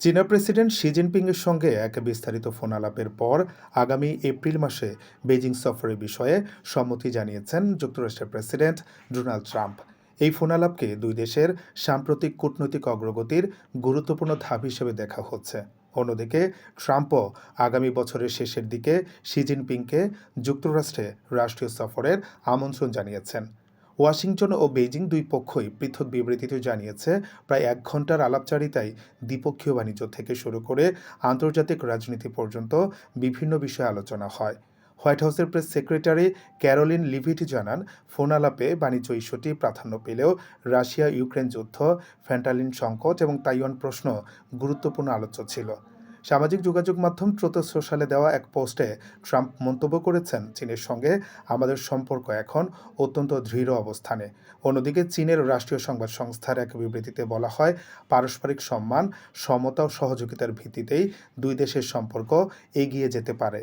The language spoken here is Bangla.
চীনা প্রেসিডেন্ট শি জিনপিংয়ের সঙ্গে এক বিস্তারিত ফোন আলাপের পর আগামী এপ্রিল মাসে বেজিং সফরের বিষয়ে সম্মতি জানিয়েছেন যুক্তরাষ্ট্রের প্রেসিডেন্ট ডোনাল্ড ট্রাম্প। এই ফোন আলাপকে দুই দেশের সাম্প্রতিক কূটনৈতিক অগ্রগতির গুরুত্বপূর্ণ ধাপ হিসেবে দেখা হচ্ছে। অন্যদিকে, ট্রাম্পও আগামী বছরের শেষের দিকে শি জিনপিংকে যুক্তরাষ্ট্রে রাষ্ট্রীয় সফরের আমন্ত্রণ জানিয়েছেন। ওয়াশিংটন ও বেইজিং দুই পক্ষই পৃথক বিবৃতিতে জানিয়েছে, প্রায় এক ঘণ্টার আলাপচারিতায় দ্বিপক্ষীয় বাণিজ্য থেকে শুরু করে আন্তর্জাতিক রাজনীতি পর্যন্ত বিভিন্ন বিষয়ে আলোচনা হয়। হোয়াইট হাউসের প্রেস সেক্রেটারি ক্যারোলিন লিভিট জানান, ফোন আলাপে বাণিজ্য ইস্যুটি প্রাধান্য পেলেও রাশিয়া ইউক্রেন যুদ্ধ, ফ্যান্টালিন সংকট এবং তাইওয়ান প্রশ্ন গুরুত্বপূর্ণ আলোচ্য ছিল। সামাজিক যোগাযোগ মাধ্যম ট্রোথ সোশ্যালে দেওয়া এক পোস্টে ট্রাম্প মন্তব্য করেছেন চীনের সঙ্গে আমাদের সম্পর্ক এখন অত্যন্ত দৃঢ় অবস্থানে। অন্যদিকে চীনের রাষ্ট্রীয় সংবাদ সংস্থার এক বিবৃতিতে বলা হয়, পারস্পরিক সম্মান, সমতা ও সহযোগিতার ভিত্তিতেই দুই দেশের সম্পর্ক এগিয়ে যেতে পারে।